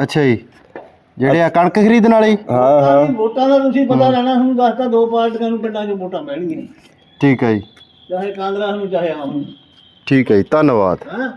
ਅੱਛਾ ਜੀ। ਜਿਹੜੇ ਆ ਕਣਕ ਖਰੀਦਣ ਵਾਲੇ?
ਹਾਂ ਹਾਂ।
ਵੋਟਾਂ ਦਾ ਤੁਸੀਂ ਪਤਾ ਲੈਣਾ ਤੁਹਾਨੂੰ ਦੱਸਤਾ ਦੋ ਪਾਰਟੀਆਂ ਨੂੰ ਪਿੰਡਾਂ 'ਚ ਵੋਟਾਂ ਪੈਣਗੀਆਂ।
ਠੀਕ ਹੈ ਜੀ।
ਚਾਹੇ ਕਾਂਗਰਸ ਨੂੰ ਚਾਹੇ ਆਮ ਨੂੰ।
ਠੀਕ ਹੈ ਜੀ ਧੰਨਵਾਦ।
ਹੈਂ?